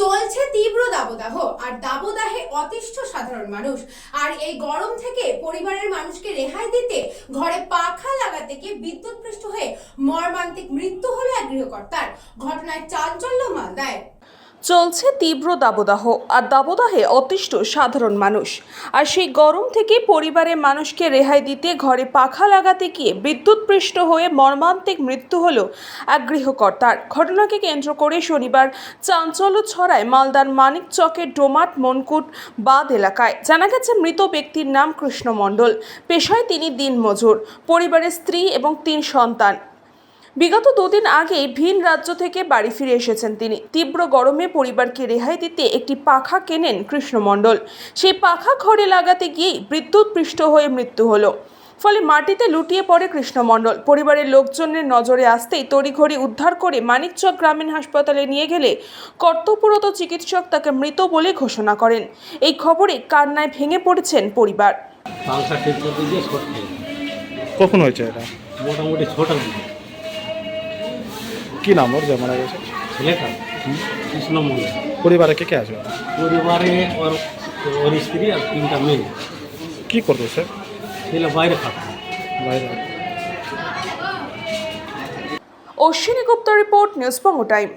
চলছে তীব্র দাবদাহ, আর দাবদাহে অতিষ্ঠ সাধারণ মানুষ। আর এই গরম থেকে পরিবারের মানুষকে রেহাই দিতে, ঘরে পাখা লাগাতে গিয়ে বিদ্যুৎপৃষ্ট হয়ে মর্মান্তিক মৃত্যু হলো এক গৃহকর্তার। ঘটনায় চাঞ্চল্য মালদায়। চলছে তীব্র দাবদাহ, আর দাবদাহে অতিষ্ঠ সাধারণ মানুষ। আর সেই গরম থেকে পরিবারের মানুষকে রেহাই দিতে ঘরে পাখা লাগাতে গিয়ে বিদ্যুৎপৃষ্ট হয়ে মর্মান্তিক মৃত্যু হল এক গৃহকর্তার। ঘটনাকে কেন্দ্র করে শনিবার চাঞ্চল্য ছড়ায় মালদার মানিক চকের ডোমাট মনকুট বাদ এলাকায়। জানা গেছে, মৃত ব্যক্তির নাম কৃষ্ণ মণ্ডল। পেশায় তিনি দিনমজুর। পরিবারের স্ত্রী এবং তিন সন্তান। বিগত দুদিন আগেই ভিন রাজ্য থেকে বাড়ি ফিরে এসেছেন তিনি। তীব্র গরমে পরিবারকে রেহাই দিতে একটি পাখা কেনেন কৃষ্ণমণ্ডল। সেই পাখা ঘরে লাগাতে গিয়েই বিদ্যুৎ পৃষ্ঠ হয়ে মৃত্যু হলো। ফলে মাটিতে লুটিয়ে পড়ে কৃষ্ণমণ্ডল। পরিবারের লোকজনের নজরে আসতেই তড়িঘড়ি উদ্ধার করে মানিকচক গ্রামীণ হাসপাতালে নিয়ে গেলে কর্তব্যরত চিকিৎসক তাকে মৃত বলে ঘোষণা করেন। এই খবরে কান্নায় ভেঙে পড়েছেন পরিবার। কখন হয়েছে এটা? মোটামুটি ছটার দিকে। কি নাম ওর? যে মারা গেছে পরিবারে কে কে আছে? পরিবারে ওর স্ত্রী আর তিনটা মেয়ে। কি করতো স্যার ছেলে বাইরে থাকতো বাইরে। অশ্বিনী গুপ্ত রিপোর্ট নিউজ পঙ্গ টাইম।